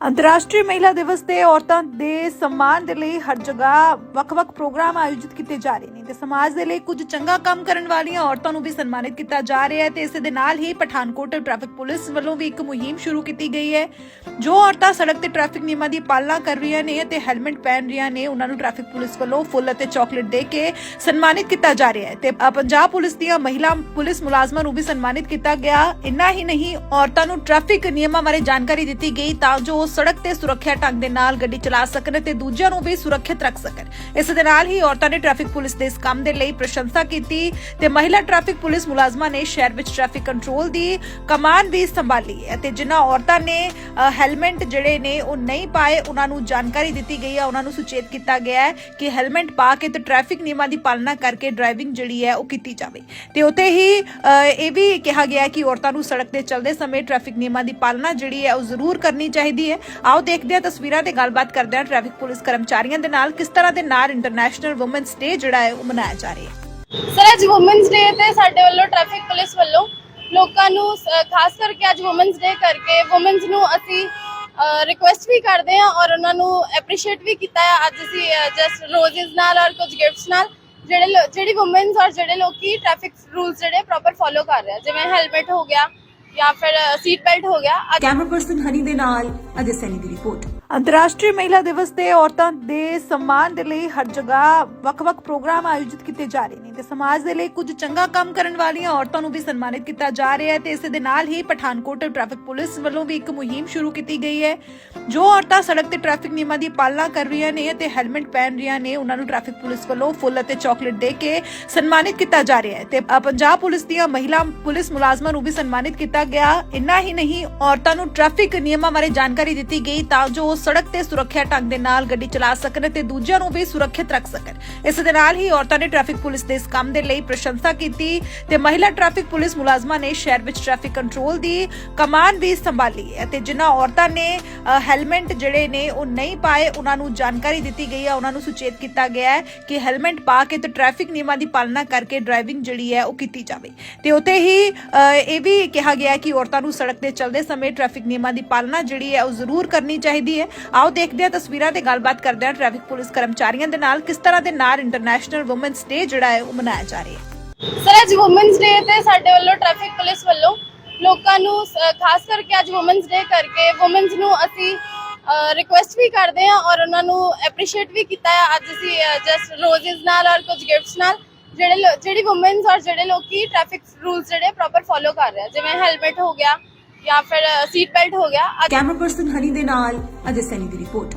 ਅੰਤਰਰਾਸ਼ਟਰੀ ਮਹਿਲਾ ਦਿਵਸ ਤੇ ਔਰਤਾਂ ਦੇ ਸਨਮਾਨ ਦੇ ਲਈ ਹਰ ਜਗ੍ਹਾ ਵੱਖ-ਵੱਖ ਪ੍ਰੋਗਰਾਮ ਆਯੋਜਿਤ ਕੀਤੇ ਜਾ ਰਹੇ ਨੇ ਤੇ ਸਮਾਜ ਦੇ ਲਈ ਕੁਝ ਚੰਗਾ ਕੰਮ ਕਰਨ ਵਾਲੀਆਂ ਔਰਤਾਂ ਨੂੰ ਵੀ ਸਨਮਾਨਿਤ ਕੀਤਾ ਜਾ ਰਿਹਾ ਹੈ ਤੇ ਇਸੇ ਦੇ ਨਾਲ ਹੀ ਪਠਾਨਕੋਟ ਟ੍ਰੈਫਿਕ ਪੁਲਿਸ ਵੱਲੋਂ ਵੀ ਇੱਕ ਮੁਹਿੰਮ ਸ਼ੁਰੂ ਕੀਤੀ ਗਈ ਹੈ, ਜੋ ਔਰਤਾਂ ਸੜਕ ਤੇ ਟ੍ਰੈਫਿਕ ਨਿਯਮਾਂ ਦੀ ਪਾਲਣਾ ਕਰ ਰਹੀਆਂ ਨੇ ਤੇ ਹੈਲਮਟ ਪਹਿਨ ਰਹੀਆਂ ਨੇ। ਉਹਨਾਂ ਨੂੰ ਟ੍ਰੈਫਿਕ ਪੁਲਿਸ ਵੱਲੋਂ ਫੁੱਲ ਅਤੇ ਚਾਕਲੇਟ ਦੇ ਕੇ ਸਨਮਾਨਿਤ ਕੀਤਾ ਜਾ ਰਿਹਾ ਹੈ ਤੇ ਪੰਜਾਬ ਪੁਲਿਸ ਦੀਆਂ ਮਹਿਲਾ ਪੁਲਿਸ ਮੁਲਾਜ਼ਮਾਂ ਨੂੰ ਵੀ ਸਨਮਾਨਿਤ ਕੀਤਾ ਗਿਆ। ਇੰਨਾ ਹੀ ਨਹੀਂ, ਔਰਤਾਂ ਨੂੰ ਟ੍ਰੈਫਿਕ ਨਿਯਮਾਂ ਬਾਰੇ ਜਾਣਕਾਰੀ ਦਿੱਤੀ ਗਈ ਤਾਂ ਜੋ ਸੜਕ ਤੇ ਸੁਰੱਖਿਆ ਢੰਗ ਦੇ ਨਾਲ ਗੱਡੀ ਚਲਾ ਸਕਣ ਤੇ ਦੂਜਿਆਂ ਨੂੰ ਵੀ ਸੁਰੱਖਿਅਤ ਰੱਖ ਸਕਣ। ਇਸ ਦੇ ਨਾਲ ਹੀ ਔਰਤਾਂ ਨੇ ਟ੍ਰੈਫਿਕ ਪੁਲਿਸ ਦੇ ਇਸ ਕੰਮ ਦੇ ਲਈ ਪ੍ਰਸ਼ੰਸਾ ਕੀਤੀ ਤੇ ਮਹਿਲਾ ਟ੍ਰੈਫਿਕ ਪੁਲਿਸ ਮੁਲਾਜ਼ਮਾਂ ਨੇ ਸ਼ਹਿਰ ਵਿੱਚ ਟ੍ਰੈਫਿਕ ਕੰਟਰੋਲ ਦੀ ਕਮਾਨ ਵੀ ਸੰਭਾਲੀ ਹੈ ਤੇ ਜਿਨ੍ਹਾਂ ਔਰਤਾਂ ਨੇ ਅ, ਹੈਲਮਟ ਜਿਹੜੇ ਨੇ ਉਹ ਨਹੀਂ ਪਾਏ ਉਹਨਾਂ ਨੂੰ ਜਾਣਕਾਰੀ ਦਿੱਤੀ ਗਈ ਹੈ। ਉਹਨਾਂ ਨੂੰ ਸੁਚੇਤ ਕੀਤਾ ਗਿਆ ਹੈ ਕਿ ਹੈਲਮਟ ਪਾ ਕੇ ਤੇ ਟ੍ਰੈਫਿਕ ਨਿਯਮਾਂ ਦੀ ਪਾਲਣਾ ਕਰਕੇ ਡਰਾਈਵਿੰਗ ਜਿਹੜੀ ਹੈ ਉਹ ਕੀਤੀ ਜਾਵੇ। ਤੇ ਉੱਥੇ ਹੀ ਇਹ ਵੀ ਕਿਹਾ ਗਿਆ ਕਿ ਔਰਤਾਂ ਨੂੰ ਸੜਕ ਤੇ ਚੱਲਦੇ ਸਮੇਂ ਟ੍ਰੈਫਿਕ ਨਿਯਮਾਂ ਦੀ ਪਾਲਣਾ ਜਿਹੜੀ ਹੈ ਉਹ ਜ਼ਰੂਰ ਕਰਨੀ ਚਾਹੀਦੀ ਹੈ। ਆਓ ਦੇਖਦੇ ਹਾਂ ਤਸਵੀਰਾਂ ਤੇ ਗੱਲਬਾਤ ਕਰਦੇ ਹਾਂ ਟ੍ਰੈਫਿਕ ਪੁਲਿਸ ਕਰਮਚਾਰੀਆਂ ਦੇ ਨਾਲ ਕਿਸ ਤਰ੍ਹਾਂ ਦੇ ਨਾਲ ਇੰਟਰਨੈਸ਼ਨਲ ਔਮਨਸ ਡੇ ਜਿਹੜਾ ਹੈ ਉਹ ਮਨਾਇਆ ਜਾ ਰਿਹਾ ਹੈ। ਸਰ, ਅੱਜ ਔਮਨਸ ਡੇ ਤੇ ਸਾਡੇ ਵੱਲੋਂ ਟ੍ਰੈਫਿਕ ਪੁਲਿਸ ਵੱਲੋਂ ਲੋਕਾਂ ਨੂੰ ਖਾਸ ਕਰਕੇ ਅੱਜ ਔਮਨਸ ਡੇ ਕਰਕੇ ਔਮਨਸ ਨੂੰ ਅਸੀਂ ਰਿਕੁਐਸਟ ਵੀ ਕਰਦੇ ਹਾਂ ਔਰ ਉਹਨਾਂ ਨੂੰ ਐਪਰੀਸ਼ੀਏਟ ਵੀ ਕੀਤਾ ਹੈ। ਅੱਜ ਅਸੀਂ ਜਸਟ ਰੋਜ਼ਸ ਨਾਲ ਔਰ ਕੁਝ ਗਿਫਟਸ ਨਾਲ ਜਿਹੜੇ ਜਿਹੜੀ ਔਮਨਸ ਔਰ ਜਿਹੜੇ ਲੋਕੀ ਟ੍ਰੈਫਿਕ ਰੂਲਸ ਜਿਹੜੇ ਪ੍ਰੋਪਰ ਫੋਲੋ ਕਰ ਰਹੇ ਆ, ਜਿਵੇਂ ਹੈਲਮਟ ਹੋ ਗਿਆ ਜਾਂ ਫਿਰ ਸੀਟ ਬੈਲਟ ਹੋ ਗਿਆ। ਕੈਮਰਾ ਪਰਸਨ ਹਨੀ ਦੇ ਨਾਲ ਅਜੇ ਸੈਨੀ ਦੀ ਰਿਪੋਰਟ ਅੰਤਰਰਾਸ਼ਟਰੀ ਮਹਿਲਾ ਦਿਵਸ ਤੇ ਔਰਤਾਂ ਦੇ ਸਨਮਾਨ ਦੇ ਲਈ ਹਰ ਜਗ੍ਹਾ ਵੱਖ-ਵੱਖ ਪ੍ਰੋਗਰਾਮ ਆਯੋਜਿਤ ਕੀਤੇ ਜਾ ਰਹੇ ਨੇ ਤੇ ਸਮਾਜ ਦੇ ਲਈ ਕੁਝ ਚੰਗਾ ਕੰਮ ਕਰਨ ਵਾਲੀਆਂ ਔਰਤਾਂ ਨੂੰ ਵੀ ਸਨਮਾਨਿਤ ਕੀਤਾ ਜਾ ਰਿਹਾ ਹੈ ਤੇ ਇਸੇ ਦੇ ਨਾਲ ਹੀ ਪਠਾਨਕੋਟ ਟ੍ਰੈਫਿਕ ਪੁਲਿਸ ਵੱਲੋਂ ਵੀ ਇੱਕ ਮੁਹਿੰਮ ਸ਼ੁਰੂ ਕੀਤੀ ਗਈ ਹੈ, ਜੋ ਔਰਤਾਂ ਸੜਕ ਤੇ ਟ੍ਰੈਫਿਕ ਨਿਯਮਾਂ ਦੀ ਪਾਲਣਾ ਕਰ ਰਹੀਆਂ ਨੇ ਤੇ ਹੈਲਮਟ ਪਹਿਨ ਰਹੀਆਂ ਨੇ। ਉਹਨਾਂ ਨੂੰ ਟ੍ਰੈਫਿਕ ਪੁਲਿਸ ਵੱਲੋਂ ਫੁੱਲ ਅਤੇ ਚਾਕਲੇਟ ਦੇ ਕੇ ਸਨਮਾਨਿਤ ਕੀਤਾ ਜਾ ਰਿਹਾ ਹੈ ਤੇ ਪੰਜਾਬ ਪੁਲਿਸ ਦੀਆਂ ਮਹਿਲਾ ਪੁਲਿਸ ਮੁਲਾਜ਼ਮਾਂ ਨੂੰ ਵੀ ਸਨਮਾਨਿਤ ਕੀਤਾ ਗਿਆ। ਇੰਨਾ ਹੀ ਨਹੀਂ, ਔਰਤਾਂ ਨੂੰ ਟ੍ਰੈਫਿਕ ਨਿਯਮਾਂ ਬਾਰੇ ਜਾਣਕਾਰੀ ਦਿੱਤੀ ਗਈ ਤਾਂ ਜੋ ਸੜਕ ਤੇ ਸੁਰੱਖਿਆ ਢੰਗ ਦੇ ਨਾਲ ਗੱਡੀ ਚਲਾ ਸਕਣ ਤੇ ਦੂਜਿਆਂ ਨੂੰ ਵੀ ਸੁਰੱਖਿਅਤ ਰੱਖ ਸਕਣ। ਇਸ ਦੇ ਨਾਲ ਹੀ ਔਰਤਾਂ ਨੇ ਟ੍ਰੈਫਿਕ ਪੁਲਿਸ ਦੇ ਇਸ ਕੰਮ ਦੇ ਲਈ ਪ੍ਰਸ਼ੰਸਾ ਕੀਤੀ ਤੇ ਮਹਿਲਾ ਟ੍ਰੈਫਿਕ ਪੁਲਿਸ ਮੁਲਾਜ਼ਮਾਂ ਨੇ ਸ਼ਹਿਰ ਵਿੱਚ ਟ੍ਰੈਫਿਕ ਕੰਟਰੋਲ ਦੀ ਕਮਾਨ ਵੀ ਸੰਭਾਲੀ ਹੈ ਤੇ ਜਿਨ੍ਹਾਂ ਔਰਤਾਂ ਨੇ ਅ, ਹੈਲਮਟ ਜਿਹੜੇ ਨੇ ਉਹ ਨਹੀਂ ਪਾਏ ਉਹਨਾਂ ਨੂੰ ਜਾਣਕਾਰੀ ਦਿੱਤੀ ਗਈ ਹੈ ਉਹਨਾਂ ਨੂੰ ਸੁਚੇਤ ਕੀਤਾ ਗਿਆ ਹੈ ਕਿ ਹੈਲਮਟ ਪਾ ਕੇ ਤੇ ਟ੍ਰੈਫਿਕ ਨਿਯਮਾਂ ਦੀ ਪਾਲਣਾ ਕਰਕੇ ਡਰਾਈਵਿੰਗ ਜਿਹੜੀ ਹੈ ਉਹ ਕੀਤੀ ਜਾਵੇ। ਤੇ ਉੱਥੇ ਹੀ ਇਹ ਵੀ ਕਿਹਾ ਗਿਆ ਕਿ ਔਰਤਾਂ ਨੂੰ ਸੜਕ ਤੇ ਚੱਲਦੇ ਸਮੇਂ ਟ੍ਰੈਫਿਕ ਨਿਯਮਾਂ ਦੀ ਪਾਲਣਾ ਜਿਹੜੀ ਹੈ ਉਹ ਜ਼ਰੂਰ ਕਰਨੀ ਚਾਹੀਦੀ ਹੈ। ਆਓ ਦੇਖਦੇ ਹਾਂ ਤਸਵੀਰਾਂ ਤੇ ਗੱਲਬਾਤ ਕਰਦੇ ਹਾਂ ਟ੍ਰੈਫਿਕ ਪੁਲਿਸ ਕਰਮਚਾਰੀਆਂ ਦੇ ਨਾਲ ਕਿਸ ਤਰ੍ਹਾਂ ਦੇ ਨਾਲ ਇੰਟਰਨੈਸ਼ਨਲ ਔਮਨਸ ਡੇ ਜਿਹੜਾ ਹੈ ਉਹ ਮਨਾਇਆ ਜਾ ਰਿਹਾ ਹੈ। ਸਰ, ਅੱਜ ਔਮਨਸ ਡੇ ਤੇ ਸਾਡੇ ਵੱਲੋਂ ਟ੍ਰੈਫਿਕ ਪੁਲਿਸ ਵੱਲੋਂ ਲੋਕਾਂ ਨੂੰ ਖਾਸ ਕਰਕੇ ਅੱਜ ਔਮਨਸ ਡੇ ਕਰਕੇ ਔਮਨਸ ਨੂੰ ਅਸੀਂ ਰਿਕੁਐਸਟ ਵੀ ਕਰਦੇ ਹਾਂ ਔਰ ਉਹਨਾਂ ਨੂੰ ਐਪਰੀਸ਼ੀਏਟ ਵੀ ਕੀਤਾ ਹੈ। ਅੱਜ ਅਸੀਂ ਜਸਟ ਰੋਜ਼ਸ ਨਾਲ ਔਰ ਕੁਝ ਗਿਫਟਸ ਨਾਲ ਜਿਹੜੇ ਜਿਹੜੀ ਔਮਨਸ ਔਰ ਜਿਹੜੇ ਲੋਕੀ ਟ੍ਰੈਫਿਕ ਰੂਲਸ ਜਿਹੜੇ ਪ੍ਰੋਪਰ ਫੋਲੋ ਕਰ ਰਹੇ ਆ, ਜਿਵੇਂ ਹੈਲਮਟ ਹੋ ਗਿਆ ਜਾਂ ਫਿਰ ਸੀਟ ਬੈਲਟ ਹੋ ਗਿਆ। ਕੈਮਰਾ ਪਰਸਨ ਹਨੀ ਦੇ ਨਾਲ ਅਜੇ ਸੈਨੀ ਦੀ ਰਿਪੋਰਟ